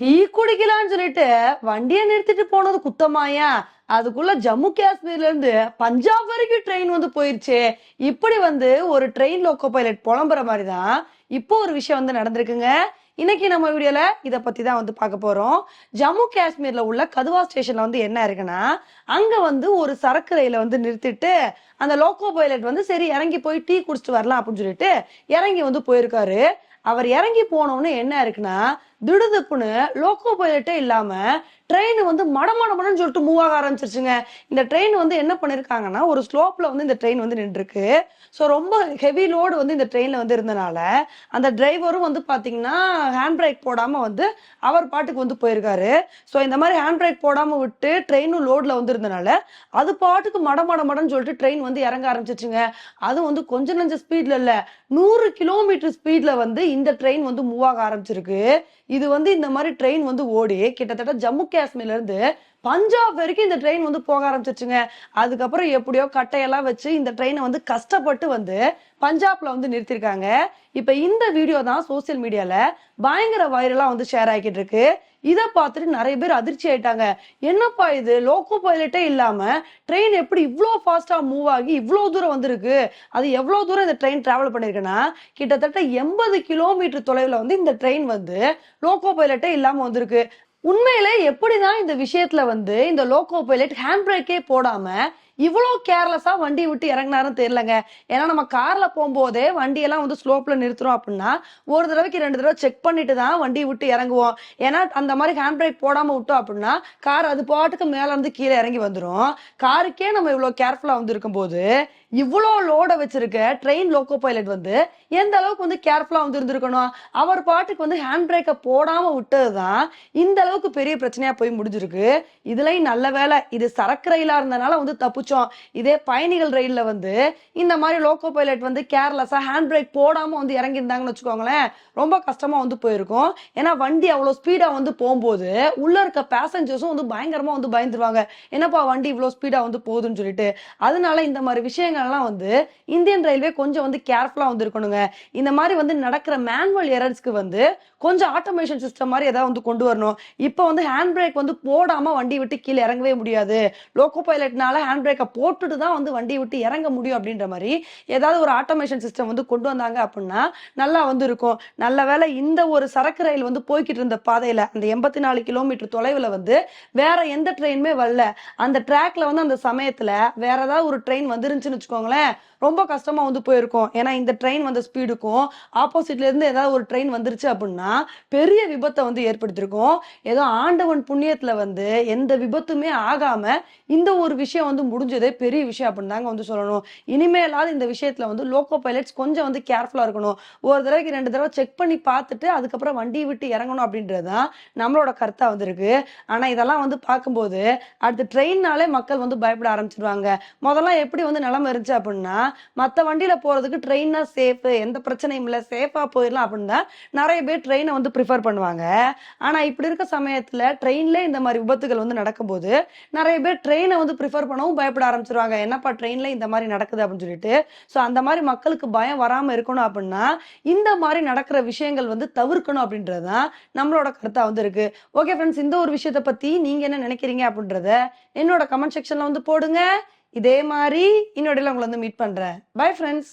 Tea குடிக்கலாம்னு சொல்லிட்டு வண்டியை நிறுத்திட்டு போனது குத்தமாயா. அதுக்குள்ள ஜம்மு காஷ்மீர்ல இருந்து பஞ்சாப் வரைக்கும் ட்ரெயின் வந்து போயிருச்சு. இப்படி வந்து ஒரு ட்ரெயின் லோக்கோ பைலட் புலம்புற மாதிரி தான் இப்போ ஒரு விஷயம் வந்து நடந்திருக்குங்க. இன்னைக்கு நம்ம வீடியோல இத பத்தி தான் வந்து பார்க்க போறோம். ஜம்மு காஷ்மீர்ல உள்ள கதுவா ஸ்டேஷன்ல வந்து என்ன இருக்குன்னா அங்க வந்து ஒரு சரக்கு ரயில வந்து நிறுத்திட்டு அந்த லோக்கோ பைலட் வந்து சரி இறங்கி போய் டீ குடிச்சிட்டு வரலாம் அப்படின்னு சொல்லிட்டு இறங்கி வந்து போயிருக்காரு. அவர் இறங்கி போனோன்னு என்ன இருக்குன்னா திடுதுப்புன்னு லோக்கோ பைலட்டே இல்லாம ட்ரெயின் வந்து மடமடமடன்னு சொல்லிட்டு மூவ் ஆக ஆரம்பிச்சிருச்சுங்க. இந்த ட்ரெயின் வந்து என்ன பண்ணிருக்காங்கன்னா ஒரு ஸ்லோப்ல வந்து இந்த ட்ரெயின் வந்து நின்றுருக்கு. ஸோ ரொம்ப ஹெவி லோடு வந்து இந்த ட்ரெயின்ல வந்து இருந்தனால அந்த டிரைவரும் வந்து பாத்தீங்கன்னா ஹேண்ட் பிரேக் போடாம வந்து அவர் பாட்டுக்கு வந்து போயிருக்காரு. ஸோ இந்த மாதிரி ஹேண்ட் பிரேக் போடாம விட்டு ட்ரெயினும் லோட்ல வந்து இருந்தனால அது பாட்டுக்கு மடமடமடன்னு மடன்னு சொல்லிட்டு ட்ரெயின் வந்து இறங்க ஆரம்பிச்சிருச்சுங்க. அது வந்து கொஞ்ச நஞ்ச ஸ்பீட்ல இல்ல நூறு கிலோமீட்டர் ஸ்பீட்ல வந்து இந்த ட்ரெயின் வந்து மூவ் ஆக ஆரம்பிச்சிருக்கு. இது வந்து இந்த மாதிரி ட்ரெயின் வந்து ஓடி கிட்டத்தட்ட ஜம்மு காஷ்மீர்லேருந்து பஞ்சாப் வரைக்கும் இந்த ட்ரெயின் வந்து போக ஆரம்பிச்சிருச்சுங்க. அதுக்கப்புறம் எப்படியோ கட்டையெல்லாம் வச்சு இந்த ட்ரெயினை வந்து கஷ்டப்பட்டு வந்து பஞ்சாப்ல வந்து நிறுத்திருக்காங்க. இப்ப இந்த வீடியோ தான் சோசியல் மீடியால பயங்கர வைரலா வந்து ஷேர் ஆகிட்டு இருக்கு. இதை பார்த்துட்டு நிறைய பேர் அதிர்ச்சி ஆயிட்டாங்க. என்னப்பா இது? லோக்கோ பைலட்டே இல்லாம ட்ரெயின் எப்படி இவ்வளோ ஃபாஸ்டா மூவ் ஆகி இவ்வளோ தூரம் வந்திருக்கு? அது எவ்வளோ தூரம் இந்த ட்ரெயின் டிராவல் பண்ணிருக்குன்னா கிட்டத்தட்ட எண்பது கிலோமீட்டர் தொலைவில் வந்து இந்த ட்ரெயின் வந்து லோக்கோ பைலட்டே இல்லாம வந்திருக்கு. உண்மையில எப்படிதான் இந்த விஷயத்துல வந்து இந்த லோகோ பைலட் ஹேண்ட் பிரேக்கே போடாம இவ்வளோ கேர்லெஸ்ஸாக வண்டி விட்டு இறங்கினாருன்னு தெரியலங்க. ஏன்னா நம்ம காரில் போகும்போதே வண்டியெல்லாம் வந்து ஸ்லோப்பில் நிறுத்துறோம் அப்படின்னா ஒரு தடவைக்கு ரெண்டு தடவை செக் பண்ணிட்டு தான் வண்டி விட்டு இறங்குவோம். ஏன்னா அந்த மாதிரி ஹேண்ட் பிரேக் போடாமல் விட்டோம் அப்படின்னா கார் அது பாட்டுக்கு மேலேருந்து கீழே இறங்கி வந்துடும் காருக்கே நம்ம இவ்வளோ கேர்ஃபுல்லாக வந்து இருக்கும்போது இவ்வளோ லோடை வச்சிருக்க ட்ரெயின் லோக்கோ பைலட் வந்து எந்த அளவுக்கு வந்து கேர்ஃபுல்லாக வந்து இருந்திருக்கணும்? அவர் பாட்டுக்கு வந்து ஹேண்ட் பிரேக்கை விட்டது தான் இந்த அளவுக்கு பெரிய பிரச்சனையாக போய் முடிஞ்சிருக்கு. இதுலையும் நல்ல வேலை இது சரக்கு ரயிலாக இருந்தனால வந்து தப்பு தப்பிச்சோம் இதே பயணிகள் ரயில்ல வந்து இந்த மாதிரி லோக்கோ பைலட் வந்து கேர்லெஸ்ஸா ஹேண்ட் பிரேக் போடாம வந்து இறங்கியிருந்தாங்கன்னு வச்சுக்கோங்களேன் ரொம்ப கஷ்டமா வந்து போயிருக்கும். ஏன்னா வண்டி அவ்வளோ ஸ்பீடா வந்து போகும்போது உள்ள இருக்க பேசஞ்சர்ஸும் வந்து பயங்கரமா வந்து பயந்துருவாங்க. என்னப்பா வண்டி இவ்வளோ ஸ்பீடா வந்து போகுதுன்னு சொல்லிட்டு. அதனால இந்த மாதிரி விஷயங்கள்லாம் வந்து இந்தியன் ரயில்வே கொஞ்சம் வந்து கேர்ஃபுல்லா வந்து இருக்கணுங்க. இந்த மாதிரி வந்து நடக்கிற மேனுவல் எரர்ஸ்க்கு வந்து கொஞ்சம் ஆட்டோமேஷன் சிஸ்டம் மாதிரி ஏதாவது வந்து கொண்டு வரணும். இப்போ வந்து ஹேண்ட் பிரேக் வந்து போடாம வண்டி விட்டு கீழே இறங்கவே முடியாது. லோக்கோ பைலட்னால ஹேண்ட் பிரேக் பிரேக்கை போட்டுட்டு தான் வந்து வண்டியை விட்டு இறங்க முடியும் அப்படின்ற மாதிரி ஏதாவது ஒரு ஆட்டோமேஷன் சிஸ்டம் வந்து கொண்டு வந்தாங்க அப்படின்னா நல்லா வந்து இருக்கும் நல்ல வேளை இந்த ஒரு சரக்கு ரயில் வந்து போய்கிட்டு இருந்த பாதையில அந்த எண்பத்தி நாலு கிலோமீட்டர் தொலைவில் வந்து வேற எந்த ட்ரெயினுமே வரல. அந்த ட்ராக்ல வந்து அந்த சமயத்துல வேற ஏதாவது ஒரு ட்ரெயின் வந்துருந்துச்சுன்னு வச்சுக்கோங்களேன் ரொம்ப கஷ்டமா வந்து போயிருக்கும். ஏன்னா இந்த ட்ரெயின் வந்த ஸ்பீடுக்கும் ஆப்போசிட்ல இருந்து ஏதாவது ஒரு ட்ரெயின் வந்துருச்சு அப்படின்னா பெரிய விபத்தை வந்து ஏற்படுத்திருக்கும். ஏதோ ஆண்டவன் புண்ணியத்துல வந்து எந்த விபத்துமே ஆகாம இந்த ஒரு விஷயம் வந்து முடிஞ்சதே பெரிய விஷயம் அப்படின்னு தாங்க வந்து சொல்லணும். இனிமேலாவது இந்த விஷயத்துல வந்து லோக்கோ பைலட்ஸ் கொஞ்சம் வந்து கேர்ஃபுல்லா இருக்கணும். ஒரு தடவைக்கு ரெண்டு தடவை செக் பண்ணி பார்த்துட்டு அதுக்கப்புறம் வண்டியை விட்டு இறங்கணும் அப்படின்றது தான் நம்மளோட கருத்தா வந்திருக்கு. ஆனா இதெல்லாம் வந்து பார்க்கும்போது அடுத்து ட்ரெயின்னாலே மக்கள் வந்து பயப்பட ஆரம்பிச்சிருவாங்க. முதல்ல எப்படி வந்து நிலைமை இருந்துச்சு அப்படின்னா மற்ற வண்டியில போறதுக்கு ட்ரெயின்னா சேஃபு எந்த பிரச்சனையும் இல்லை சேஃபா போயிடலாம் அப்படின்னு தான் நிறைய பேர் ட்ரெயினை வந்து ப்ரிஃபர் பண்ணுவாங்க. ஆனா இப்படி இருக்க சமயத்துல ட்ரெயின்ல இந்த மாதிரி விபத்துகள் வந்து நடக்கும்போது நிறைய பேர் ட்ரெயினை வந்து ப்ரிஃபர் பண்ணவும் பயப்பட ஆரம்பிச்சிருவாங்க. என்னப்பா ட்ரெயின்ல இந்த மாதிரி நடக்குது அப்படின்னு சொல்லிட்டு. ஸோ அந்த மாதிரி மக்களுக்கு பயம் வராமல் இருக்கணும் அப்படின்னா இந்த மாதிரி நடக்கிற விஷயங்கள் வந்து தவிர்க்கணும் அப்படின்றது தான் நம்மளோட கருத்தா வந்து இருக்கு. ஓகே ஃப்ரெண்ட்ஸ் இந்த ஒரு விஷயத்தை பத்தி நீங்க என்ன நினைக்கிறீங்க அப்படின்றத என்னோட கமெண்ட் செக்ஷன்ல வந்து போடுங்க. இதே மாதிரி இன்னொடையில உங்களை வந்து மீட் பண்றேன். Bye friends